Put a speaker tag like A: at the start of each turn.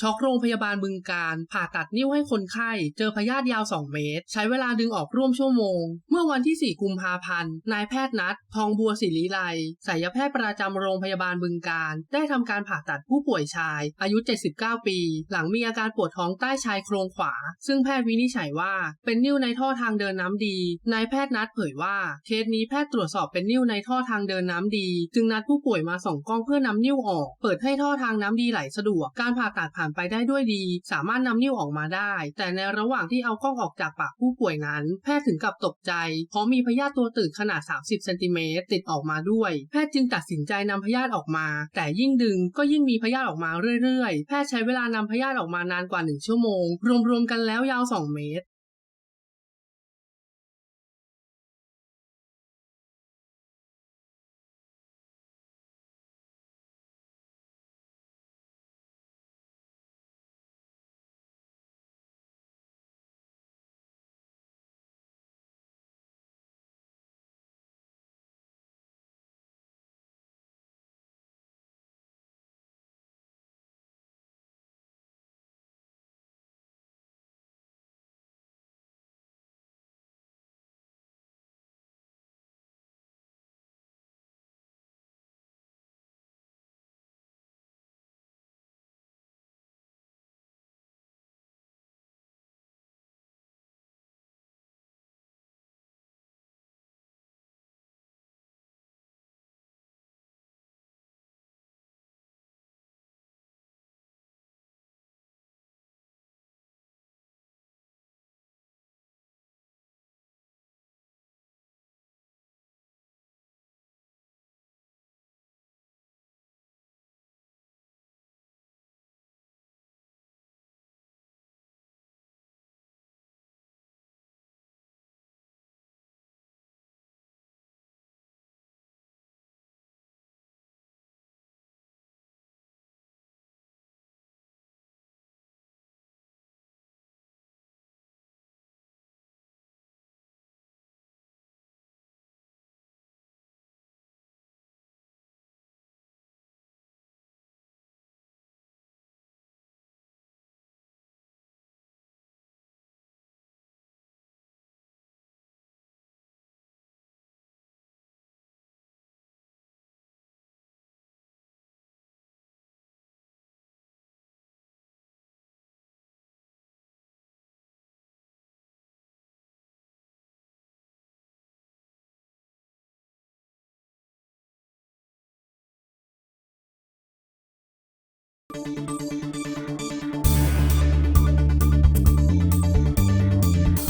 A: ช็อกโรงพยาบาลบึงการ ผ่าตัดนิ้วให้คนไข้ เจอพยาธิยาว 2 เมตร ใช้เวลาดึงออกร่วมชั่วโมง เมื่อวันที่ 4 กุมภาพันธ์ นายแพทย์นัด ทองบัวศิริไลศัลยแพทย์ประจำโรงพยาบาลบึงการ ได้ทำการผ่าตัดผู้ป่วยชาย อายุ 79 ปี หลังมีอาการปวดท้องใต้ชายโครงขวา ซึ่งแพทย์วินิจฉัยว่า เป็นนิ่วในท่อทางเดินน้ำดี นายแพทย์นัดเผยว่า เคสนี้แพทย์ตรวจสอบเป็นนิ่วในท่อทางเดินน้ำดี จึงนัดผู้ป่วยมาส่องกล้องเพื่อนำนิ่วออก เปิดให้ท่อทางน้ำดีไหลสะดวก การผ่าตัดผ่านไปได้ด้วยดี สามารถนำนิ้วออกมาได้ แต่ในระหว่างที่เอากล้องออกจากปากผู้ป่วยนั้น แพทย์ถึงกับตกใจ เพราะมีพยาธิตัวตืดขนาด 30เซนติเมตรติดออกมาด้วย แพทย์จึงตัดสินใจนำพยาธิออกมา แต่ยิ่งดึงก็ยิ่งมีพยาธิออกมาเรื่อยๆ แพทย์ใช้เวลานำพยาธิออกมานานกว่า 1 ชั่วโมง รวมๆกันแล้วยาว 2 เมตร